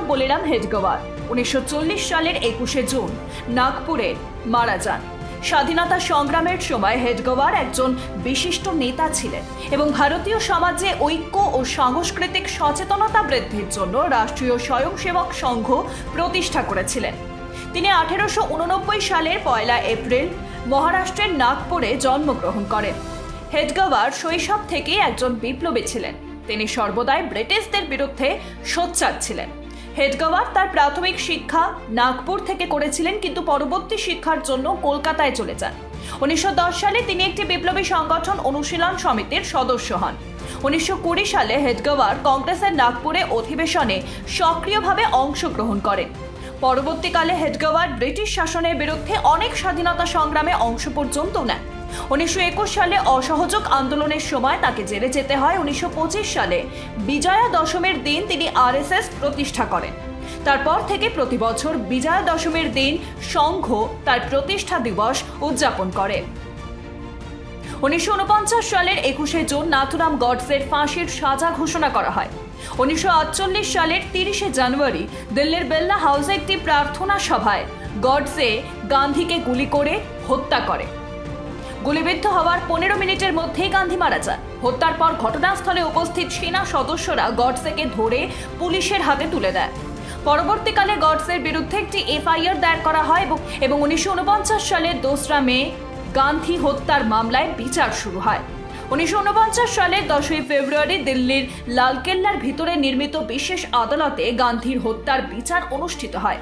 নাথুরাম বলিরাম হেডগোয়ার। উনিশশো চল্লিশ সালের একুশে জুন নাগপুরে মারা যান। স্বাধীনতা সংগ্রামের সময় হেডগোয়ার একজন বিশিষ্ট নেতা ছিলেন এবং ভারতীয় সমাজে ঐক্য ও সাংস্কৃতিক সচেতনতা বৃদ্ধির জন্য রাষ্ট্রীয় স্বয়ংসেবক সংঘ প্রতিষ্ঠা করেছিলেন। তিনি আঠেরোশো উননব্বই সালের পয়লা এপ্রিল মহারাষ্ট্রের নাগপুরে জন্মগ্রহণ করেন। হেডগাওয়ার শৈশব থেকেই একজন বিপ্লবী ছিলেন। তিনি সর্বদাই ব্রিটিশদের বিরুদ্ধে সোচ্চার ছিলেন। হেডগাওয়ার তার প্রাথমিক শিক্ষা নাগপুর থেকে করেছিলেন, কিন্তু পরবর্তী শিক্ষার জন্য কলকাতায় চলে যান। উনিশশো দশ সালে তিনি একটি বিপ্লবী সংগঠন অনুশীলন সমিতির সদস্য হন। উনিশশো কুড়ি সালে হেডগাওয়ার কংগ্রেসের নাগপুরে অধিবেশনে সক্রিয়ভাবে অংশগ্রহণ করেন। পরবর্তীকালে হেডগাওয়ার ব্রিটিশ শাসনের বিরুদ্ধে অনেক স্বাধীনতা সংগ্রামে অংশ পর্যন্ত নেন। উনিশশো একুশ সালে অসহযোগ আন্দোলনের সময় তাকে জেলে যেতে হয়। উনিশশো পঁচিশ সালে বিজয়া দশমীর দিন তিনি আরএসএস প্রতিষ্ঠা করেন। তারপর থেকে প্রতি বছর বিজয়া দশমীর দিন সংঘ তার প্রতিষ্ঠা দিবস উদযাপন করে। উনিশশো উনপঞ্চাশ সালের একুশে জুন নাথুরাম গডসের ফাঁসির সাজা ঘোষণা করা হয়। উনিশশো আটচল্লিশ সালের তিরিশে জানুয়ারি দিল্লির বেল্লা হাউসে একটি প্রার্থনা সভায় গডসে গান্ধীকে গুলি করে হত্যা করে। গুলিবিদ্ধ হওয়ার পনেরো মিনিটের মধ্যেই গান্ধী মারা যান। হত্যার পর ঘটনাস্থলে উপস্থিত সেনা সদস্যরা গডসেকে ধরে পুলিশের হাতে তুলে দেয় পরবর্তীকালে গডসের বিরুদ্ধে একটি এফআইআর দায়ের করা হয় এবং এবং উনিশশো উনপঞ্চাশ সালের দোসরা মে গান্ধী হত্যার মামলায় বিচার শুরু হয়। উনিশশো উনপঞ্চাশ সালের দশই ফেব্রুয়ারি দিল্লির লালকেল্লার ভিতরে নির্মিত বিশেষ আদালতে গান্ধীর হত্যার বিচার অনুষ্ঠিত হয়।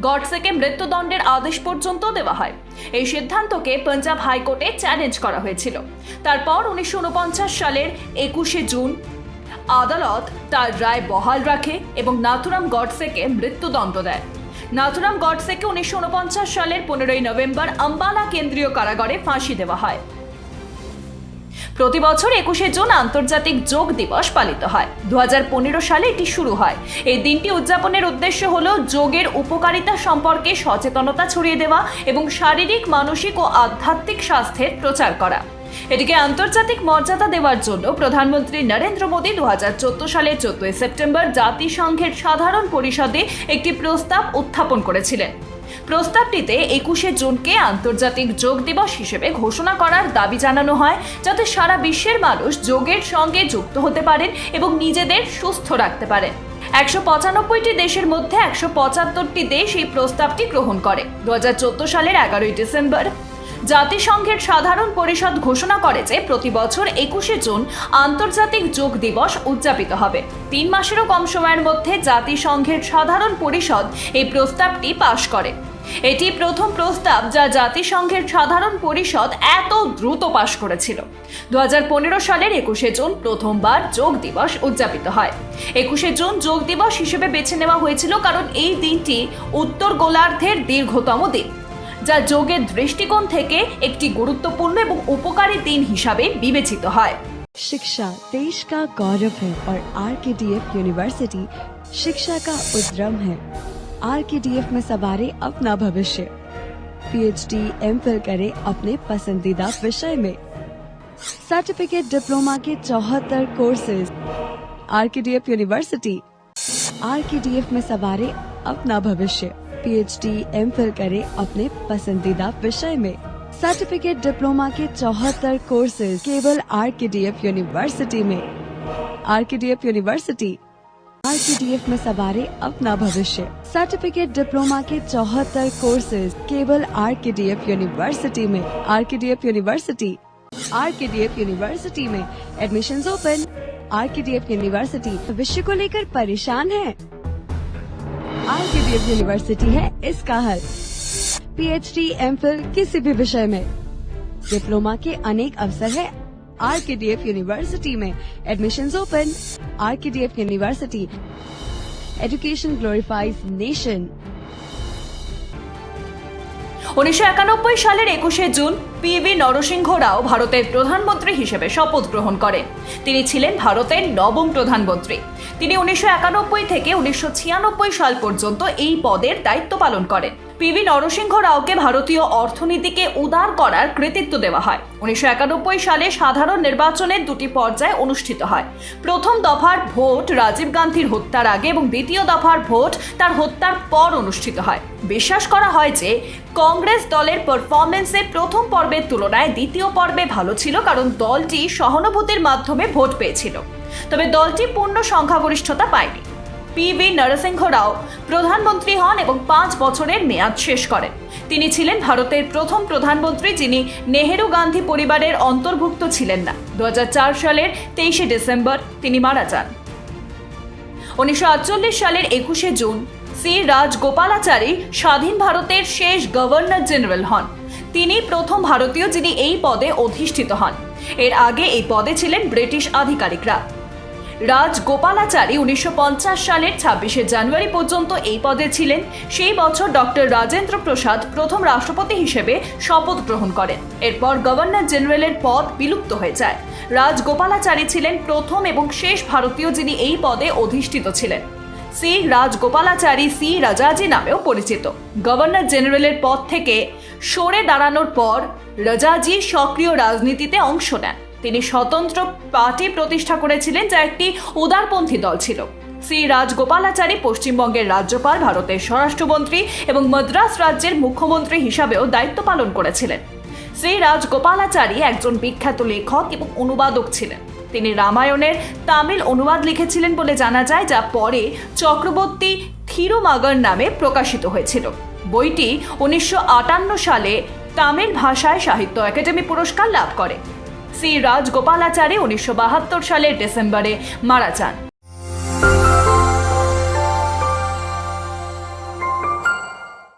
গডসেকে মৃত্যুদণ্ডের আদেশ পর্যন্ত দেওয়া হয়। এই সিদ্ধান্তকে পাঞ্জাব হাইকোর্টে চ্যালেঞ্জ করা হয়েছিল। তারপর উনিশশো উনপঞ্চাশ সালের একুশে জুন আদালত তার রায় বহাল রাখে এবং নাথুরাম গডসেকে মৃত্যুদণ্ড দেয়। নাথুরাম গডসেকে উনিশশো উনপঞ্চাশ সালের পনেরোই নভেম্বর আম্বালা কেন্দ্রীয় কারাগারে ফাঁসি দেওয়া হয়। প্রতি বছর একুশে জুন আন্তর্জাতিক যোগ দিবস পালিত হয়। দু হাজার পনেরো সালে এটি শুরু হয়। এই দিনটি উদযাপনের উদ্দেশ্য হল যোগের উপকারিতা সম্পর্কে সচেতনতা ছড়িয়ে দেওয়া এবং শারীরিক, মানসিক ও আধ্যাত্মিক স্বাস্থ্যের প্রচার করা। এটিকে আন্তর্জাতিক মর্যাদা দেওয়ার জন্য প্রধানমন্ত্রী নরেন্দ্র মোদী দু সালের চোদ্দই সেপ্টেম্বর জাতিসংঘের সাধারণ পরিষদে একটি প্রস্তাব উত্থাপন করেছিলেন। প্রস্তাবটিতে একুশে জুনকে আন্তর্জাতিক যোগ দিবস হিসেবে ঘোষণা করার দাবি জানানো হয়, যাতে সারা বিশ্বের মানুষ যোগের সঙ্গে যুক্ত হতে পারেন এবং নিজেদের সুস্থ রাখতে পারেন। একশো পঁচানব্বইটি দেশের মধ্যে একশো পঁচাত্তরটি দেশ এই প্রস্তাবটি গ্রহণ করে। দু হাজার চোদ্দ সালের এগারোই ডিসেম্বর জাতিসংঘের সাধারণ পরিষদ ঘোষণা করে যে প্রতি বছর একুশে জুন আন্তর্জাতিক যোগ দিবস উদযাপিত হবে। তিন মাসেরও কম সময়ের মধ্যে জাতিসংঘের সাধারণ পরিষদ এই প্রস্তাবটি পাশ করে। এটি প্রথম প্রস্তাব যা জাতিসংঘের সাধারণ পরিষদ এত দ্রুত পাশ করেছিল। দু হাজার পনেরো সালের একুশে জুন প্রথমবার যোগ দিবস উদযাপিত হয়। একুশে জুন যোগ দিবস হিসেবে বেছে নেওয়া হয়েছিল কারণ এই দিনটি উত্তর গোলার্ধের দীর্ঘতম দিন। যা যোগের দৃষ্টিকোণ থেকে একটি গুরুত্বপূর্ণ এবং উপকারী দিন হিসাবে বিবেচিত হয় शिक्षा देश का गौरव है और are K D F university शिक्षा का उद्रम है आर के डी एफ में सवारे अपना भविष्य पीएचडी एम फिल करे अपने पसंदीदा विषय में सर्टिफिकेट डिप्लोमा के चौहत्तर courses R K D F university R K D F में सवारे अपना भविष्य पीएचडी एम फिल करे अपने पसंदीदा विषय में। सर्टिफिकेट डिप्लोमा के चौहत्तर कोर्सेज केवल R K D F university में। R K D F university R K D F में सवारे अपना भविष्य। सर्टिफिकेट डिप्लोमा के चौहत्तर कोर्सेज केवल R K D F university में। R K D F university R K D F university में। Admission open R K D F university भविष्य को लेकर परेशान है। R K D F university है इसका हल। P H D M phil किसी भी विषय में। डिप्लोमा के अनेक अवसर है R K D F university में। Admission open R K D F university education glorifies nation উনিশশো একানব্বই সালের একুশে June P V Narasimha Rao ভারতের প্রধানমন্ত্রী হিসেবে শপথ গ্রহণ করেন। তিনি ছিলেন ভারতের নবম প্রধানমন্ত্রী। তিনি উনিশশো একানব্বই থেকে উনিশশো ছিয়ানব্বই সাল পর্যন্ত এই পদের দায়িত্ব পালন করেন। পিভি নরসিংহ রাওকে ভারতীয় অর্থনীতিকে উদার করার কৃতিত্ব দেওয়া হয়। উনিশশো একানব্বই সালে সাধারণ নির্বাচনের দুটি পর্যায়ে অনুষ্ঠিত হয়। প্রথম দফার ভোট রাজীব গান্ধীর হত্যার আগে এবং দ্বিতীয় দফার ভোট তার হত্যার পর অনুষ্ঠিত হয়। বিশ্বাস করা হয় যে, কংগ্রেস দলের পারফরমেন্সে প্রথম পর্বের তুলনায় দ্বিতীয় পর্বে ভালো ছিল কারণ দলটি সহানুভূতির মাধ্যমে ভোট পেয়েছিল। তবে দলটি পূর্ণ সংখ্যাগরিষ্ঠতা পায়নি। পি ভি নরসিংহ রাও প্রধানমন্ত্রী হন এবং পাঁচ বছরের মেয়াদ শেষ করেন। তিনি ছিলেন ভারতের প্রথম প্রধানমন্ত্রী যিনি নেহেরু গান্ধী পরিবারের অন্তর্ভুক্ত ছিলেন না। দুহাজার চার সালের তেইশে ডিসেম্বর তিনি মারা যান। উনিশশো আটচল্লিশ সালের একুশে জুন, সি. রাজগোপালাচারী স্বাধীন ভারতের শেষ গভর্নর জেনারেল হন। তিনি প্রথম ভারতীয় যিনি এই পদে অধিষ্ঠিত হন। এর আগে এই পদে ছিলেন ব্রিটিশ আধিকারিকরা। রাজগোপালাচারী উনিশশো পঞ্চাশ সালের ছাব্বিশে জানুয়ারি পর্যন্ত এই পদে ছিলেন। সেই বছর ডক্টর রাজেন্দ্র প্রসাদ প্রথম রাষ্ট্রপতি হিসেবে শপথ গ্রহণ করেন। এরপর গভর্নর জেনারেলের পদ বিলুপ্ত হয়ে যায়। রাজগোপালাচারী ছিলেন প্রথম এবং শেষ ভারতীয় যিনি এই পদে অধিষ্ঠিত ছিলেন। সি রাজগোপালাচারী সি রাজাজি নামেও পরিচিত। গভর্নর জেনারেলের পদ থেকে সরে দাঁড়ানোর পর রাজাজি সক্রিয় রাজনীতিতে অংশ নেন। তিনি স্বতন্ত্র পার্টি প্রতিষ্ঠা করেছিলেন, যা একটি উদারপন্থী দল ছিল। শ্রী রাজগোপালাচারী পশ্চিমবঙ্গের রাজ্যপাল, ভারতের স্বরাষ্ট্রমন্ত্রী এবং মাদ্রাস রাজ্যের মুখ্যমন্ত্রী হিসাবেও দায়িত্ব পালন করেছিলেন। শ্রী রাজগোপালাচারী একজন বিখ্যাত লেখক এবং অনুবাদক ছিলেন। তিনি রামায়ণের তামিল অনুবাদ লিখেছিলেন বলে জানা যায়, যা পরে চক্রবর্তী থিরুমাগর নামে প্রকাশিত হয়েছিল। বইটি উনিশশো আটান্ন সালে তামিল ভাষায় সাহিত্য একাডেমি পুরস্কার লাভ করে। শ্রী রাজগোপালাচারী উনিশশো সালের ডিসেম্বরে মারা যান।